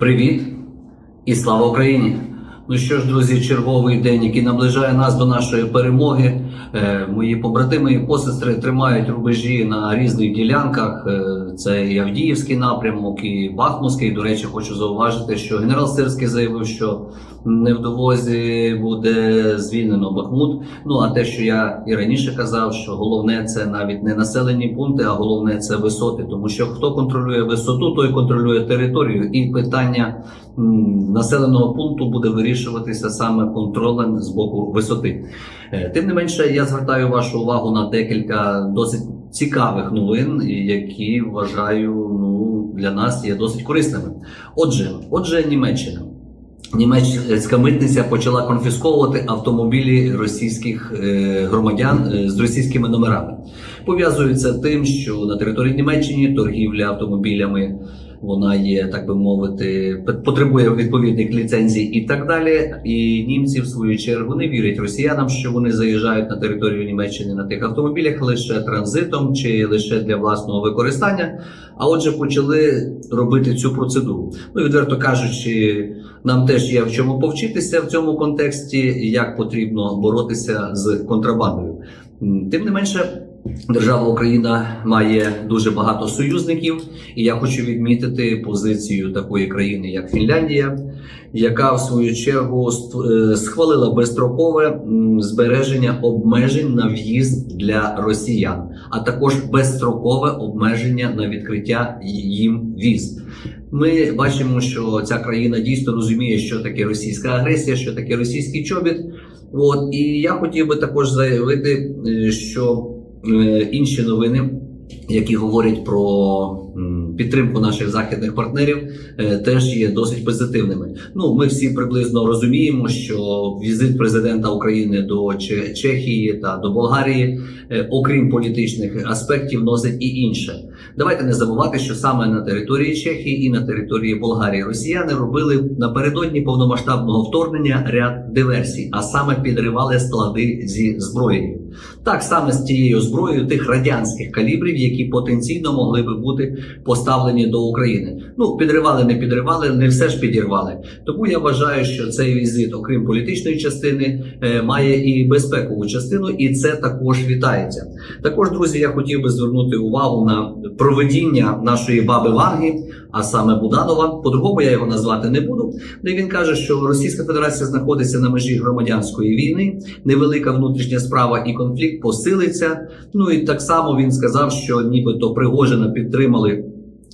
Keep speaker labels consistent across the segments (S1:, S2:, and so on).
S1: Привіт і слава Україні! Ну що ж, друзі, черговий день, який наближає нас до нашої перемоги. Е, Мої побратими і посестри тримають рубежі на різних ділянках. Е, Це і Авдіївський напрямок, і Бахмутський. До речі, хочу зауважити, що генерал Сирський заявив, що невдовозі буде звільнено Бахмут. Ну а те, що я і раніше казав, що головне це навіть не населені пункти, а головне це висоти. Тому що хто контролює висоту, той контролює територію. І питання населеного пункту буде вирішуватися саме контролем з боку висоти. Е, Тим не менше, я звертаю вашу увагу на декілька досить цікавих новин, які вважаю ну, для нас є досить корисними. Отже, отже, Німеччина. Німецька митниця почала конфісковувати автомобілі російських е, громадян е, з російськими номерами. Пов'язується тим, що на території Німеччини торгівля автомобілями вона є, так би мовити, пот- потребує відповідних ліцензій і так далі. І німці, в свою чергу, не вірять росіянам, що вони заїжджають на територію Німеччини на тих автомобілях лише транзитом чи лише для власного використання. А отже, почали робити цю процедуру. Ну, відверто кажучи, нам теж є в чому повчитися в цьому контексті, як потрібно боротися з контрабандою. Тим не менше, держава Україна має дуже багато союзників, і я хочу відмітити позицію такої країни, як Фінляндія, яка в свою чергу е, схвалила безстрокове збереження обмежень на в'їзд для росіян, а також безстрокове обмеження на відкриття їм віз. Ми бачимо, що ця країна дійсно розуміє, що таке російська агресія, що таке російський чобіт. От і я хотів би також заявити, е, що інші новини, які говорять про підтримку наших західних партнерів, е, теж є досить позитивними. Ну, ми всі приблизно розуміємо, що візит президента України до Че- Чехії та до Болгарії, е, окрім політичних аспектів, носить і інше. Давайте не забувати, що саме на території Чехії і на території Болгарії росіяни робили напередодні повномасштабного вторгнення ряд диверсій, а саме підривали склади зі зброєю. Так саме з тією зброєю тих радянських калібрів, які потенційно могли би бути поставлені до України. Ну підривали, не підривали, не все ж підірвали. Тому я вважаю, що цей візит, окрім політичної частини, е, має і безпекову частину, і це також вітається. Також, друзі, я хотів би звернути увагу на проведіння нашої баби Ванги, а саме Буданова. По-другому я його назвати не буду. Де він каже, що Російська Федерація знаходиться на межі громадянської війни, невелика внутрішня справа і конфлікт посилиться. Ну і так само він сказав, що нібито Пригожина підтримали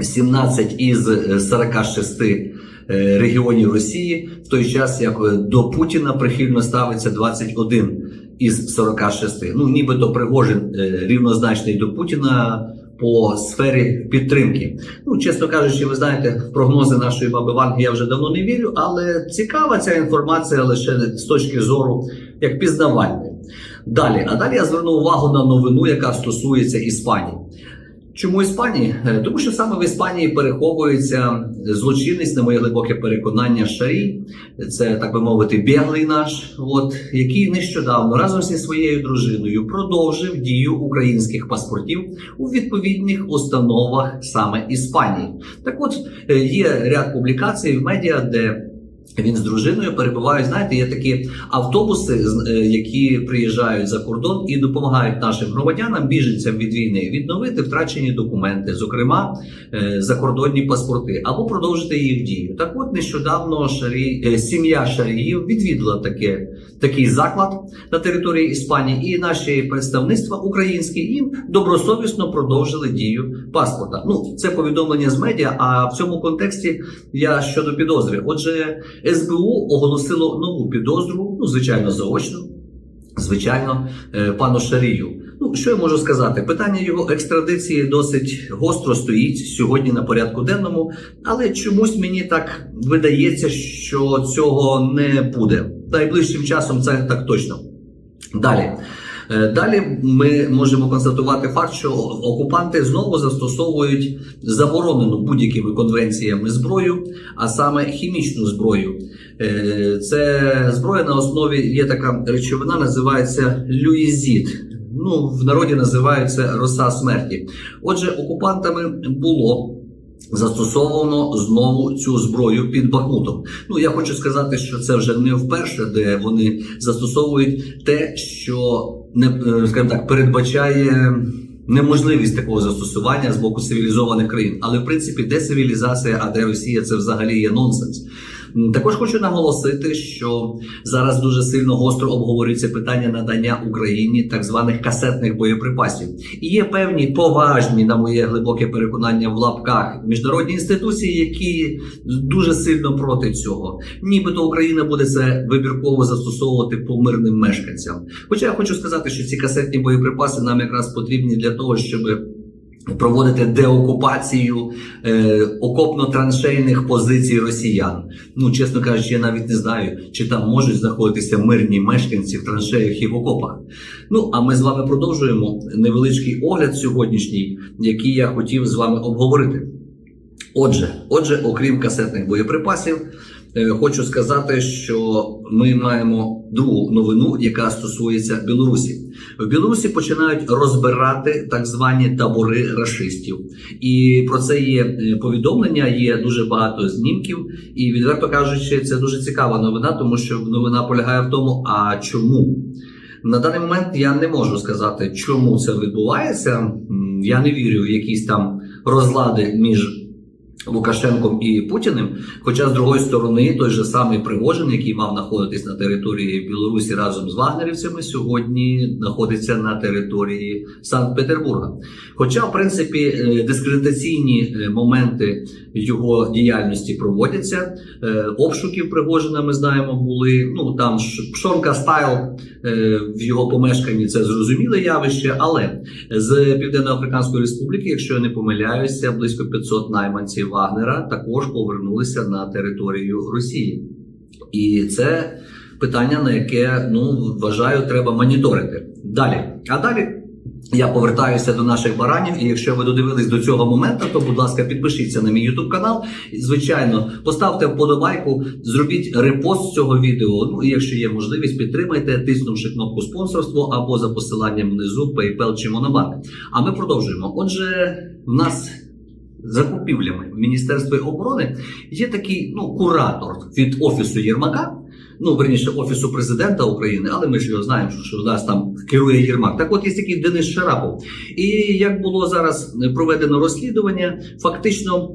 S1: 17 із е, 46 е, регіонів Росії, в той час як е, до Путіна прихильно ставиться 21 із 46. Ну, нібито Пригожин е, рівнозначний до Путіна по сфері підтримки. Ну, чесно кажучи, ви знаєте, в прогнози нашої баби Ванги я вже давно не вірю, але цікава ця інформація лише з точки зору як пізнавальної. Далі, а далі я зверну увагу на новину, яка стосується Іспанії. Чому Іспанії? Е, Тому що саме в Іспанії переховується злочинець, на моє глибоке переконання, Шарій. Це так би мовити, біглий наш, от який нещодавно разом зі своєю дружиною продовжив дію українських паспортів у відповідних установах саме Іспанії. Так, от е, є ряд публікацій в медіа, де він з дружиною перебувають. Знаєте, є такі автобуси, е, які приїжджають за кордон і допомагають нашим громадянам, біженцям від війни, відновити втрачені документи, зокрема е, закордонні паспорти, або продовжити їх дію. Так, от нещодавно Шарі, е, сім'я Шаріїв відвідала таке, такий заклад на території Іспанії, і наші представництва українські їм добросовісно продовжили дію паспорта. Ну, це повідомлення з медіа. А в цьому контексті я щодо підозри. Отже, СБУ оголосило нову підозру, ну звичайно, заочно. Звичайно, е, пану Шарію. Ну що я можу сказати? Питання його екстрадиції досить гостро стоїть сьогодні на порядку денному, але чомусь мені так видається, що цього не буде. Найближчим часом це так точно. Далі. Е, Далі ми можемо констатувати факт, що окупанти знову застосовують заборонену будь-якими конвенціями зброю, а саме хімічну зброю. Е, Це зброя на основі є така речовина, називається люїзід. Ну, в народі називається роса смерті. Отже, окупантами було Застосовано знову цю зброю під Бахмутом. Ну я хочу сказати, що це вже не вперше, де вони застосовують те, що не е, скажімо так, передбачає неможливість такого застосування з боку цивілізованих країн. Але в принципі, де цивілізація, а де Росія, це взагалі є нонсенс. М, Також хочу наголосити, що зараз дуже сильно гостро обговорюється питання надання Україні так званих касетних боєприпасів. І є певні поважні, на моє глибоке переконання, в лапках міжнародні інституції, які дуже сильно проти цього. Нібито Україна буде це вибірково застосовувати по мирним мешканцям. Хоча я хочу сказати, що ці касетні боєприпаси нам якраз потрібні для того, щоб проводити деокупацію е, окопно-траншейних позицій росіян. Ну, чесно кажучи, я навіть не знаю, чи там можуть знаходитися мирні мешканці в траншеях і в окопах. Ну, а ми з вами продовжуємо невеличкий огляд сьогоднішній, який я хотів з вами обговорити. Отже, отже, окрім касетних боєприпасів, хочу сказати, що ми маємо другу новину, яка стосується Білорусі. В Білорусі починають розбирати так звані табори рашистів, і про це є е, повідомлення, є дуже багато знімків. І відверто кажучи, це дуже цікава новина, тому що новина полягає в тому, а чому на даний момент я не можу сказати, чому це відбувається. Я не вірю в якісь там розлади між Лукашенком і Путіним. Хоча, з другої сторони, той же самий Пригожин, який мав знаходитись на території Білорусі разом з вагнерівцями, сьогодні знаходиться на території Санкт-Петербурга. Хоча, в принципі, е, дискредитаційні е, моменти його діяльності проводяться. Е, Обшуків Пригожина ми знаємо були. Ну там пшонка стайл в його помешканні це зрозуміле явище, але з Південно-Африканської Республіки, якщо я не помиляюся, близько 500 найманців Вагнера також повернулися на територію Росії. І це питання, на яке ну вважаю, треба моніторити. Далі. А далі. Я повертаюся до наших баранів, і якщо ви додивились до цього моменту, то будь ласка, підпишіться на мій YouTube канал. Звичайно, поставте вподобайку, зробіть репост цього відео. Ну і якщо є можливість, підтримайте, тиснувши кнопку спонсорство або за посиланням внизу PayPal чи Monobank. А ми продовжуємо. Отже, в нас закупівлями в Міністерстві оборони є такий ну куратор від офісу Єрмака. Ну, верніше, офісу президента України, але ми ж його знаємо, що, в нас там керує Єрмак. Так от є такий Денис Шарапов. І як було зараз проведено розслідування, фактично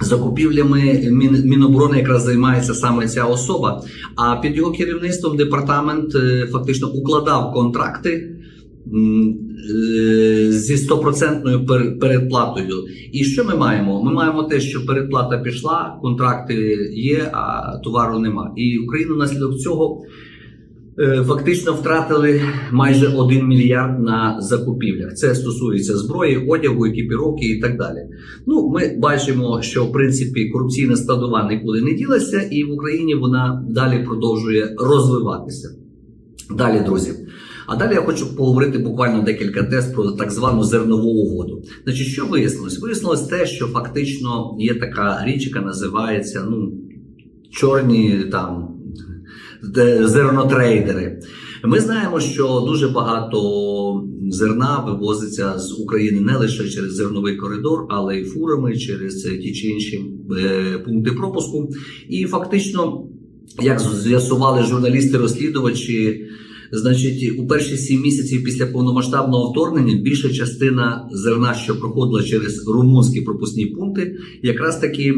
S1: закупівлями Міноборони якраз займається саме ця особа. А під його керівництвом департамент е, фактично укладав контракти. Е, Зі стопроцентною пер- передплатою. І що ми маємо? Ми маємо те, що передплата пішла, контракти є, а товару нема. І Україна внаслідок цього е, фактично втратили майже 1 мільярд на закупівлях. Це стосується зброї, одягу, екіпіровки і так далі. Ну, ми бачимо, що в принципі корупційна складова нікуди не ділася, і в Україні вона далі продовжує розвиватися. Далі, друзі. А далі я хочу поговорити буквально декілька тез про так звану зернову угоду. Значить, що вияснилось? Вияснилось те, що фактично є така річ, яка називається ну, чорні там зернотрейдери. Ми знаємо, що дуже багато зерна вивозиться з України не лише через зерновий коридор, але й фурами через ті чи інші е, пункти пропуску. І фактично, як з'ясували журналісти-розслідувачі, значить, у перші сім місяців після повномасштабного вторгнення більша частина зерна, що проходила через румунські пропускні пункти, якраз таки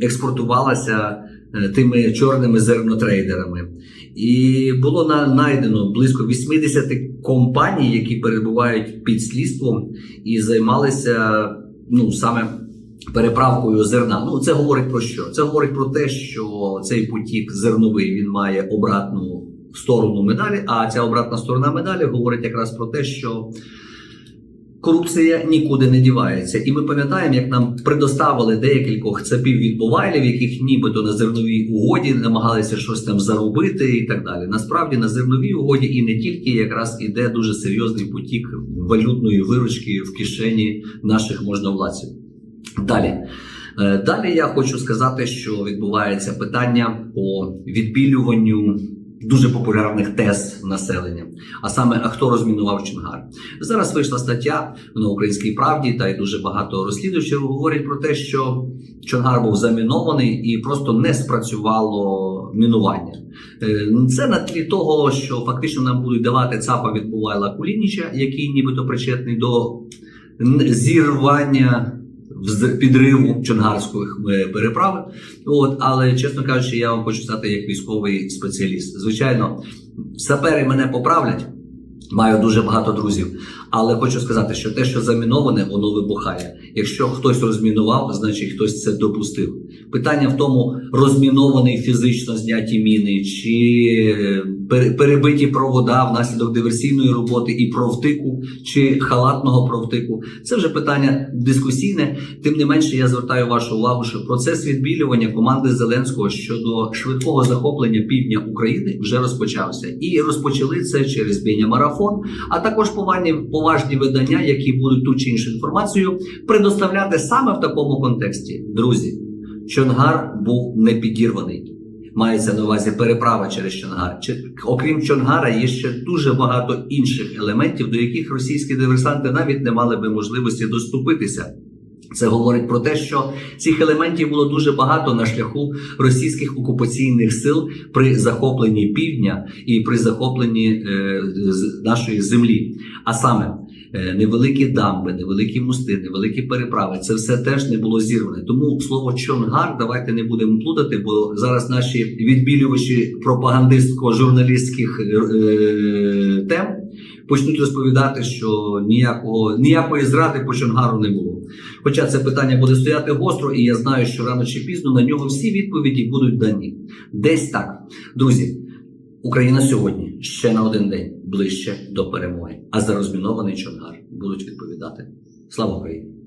S1: експортувалася е, тими чорними зернотрейдерами. І було на- знайдено близько 80 компаній, які перебувають під слідством і займалися ну саме переправкою зерна. Ну це говорить про що? Це говорить про те, що цей потік зерновий він має обратну сторону медалі. А ця обратна сторона медалі говорить якраз про те, що корупція нікуди не дівається. І ми пам'ятаємо, як нам предоставили декількох цапів від Бувайлів, яких нібито на зерновій угоді намагалися щось там заробити і так далі. Насправді на зерновій угоді і не тільки якраз іде дуже серйозний потік валютної виручки в кишені наших можновладців. Далі. Е, Далі я хочу сказати, що відбувається питання по відбілюванню дуже популярних тез населення. А саме, а хто розмінував Чонгар? Зараз вийшла стаття на українській правді, та й дуже багато розслідувачів говорять про те, що Чонгар був замінований і просто не спрацювало мінування. Е, Це на тлі того, що фактично нам будуть давати ЦАПа від Бувайла Кулініча, який нібито причетний до зірвання підриву чонгарської е, переправи. От, але чесно кажучи, я вам хочу стати як військовий спеціаліст. Звичайно, сапери мене поправлять. Маю дуже багато друзів, але хочу сказати, що те, що заміноване, воно вибухає. Якщо хтось розмінував, значить хтось це допустив. Питання в тому, розмінований фізично зняті міни, чи е, перебиті провода внаслідок диверсійної роботи і провтику, чи халатного провтику. Це вже питання дискусійне. Тим не менше, я звертаю вашу увагу, що процес відбілювання команди Зеленського щодо швидкого захоплення півдня України вже розпочався. І розпочали це через бійня марафон, а також поважні, видання, які будуть ту чи іншу інформацію предоставляти саме в такому контексті. Друзі, Чонгар був не підірваний. Мається на увазі переправа через Чонгар. Окрім Чонгара, є ще дуже багато інших елементів, до яких російські диверсанти навіть не мали би можливості доступитися. Це говорить про те, що цих елементів було дуже багато на шляху російських окупаційних сил при захопленні півдня і при захопленні е, нашої землі. А саме невеликі дамби, невеликі мости, невеликі переправи. Це все теж не було зірване. Тому слово Чонгар давайте не будемо плутати, бо зараз наші відбілювачі пропагандистсько-журналістських е, тем почнуть розповідати, що ніякого ніякої зради по Чонгару не було. Хоча це питання буде стояти гостро, і я знаю, що рано чи пізно на нього всі відповіді будуть дані. Десь так. Друзі, Україна сьогодні ще на один день ближче до перемоги. А за розмінований Чонгар будуть відповідати. Слава Україні!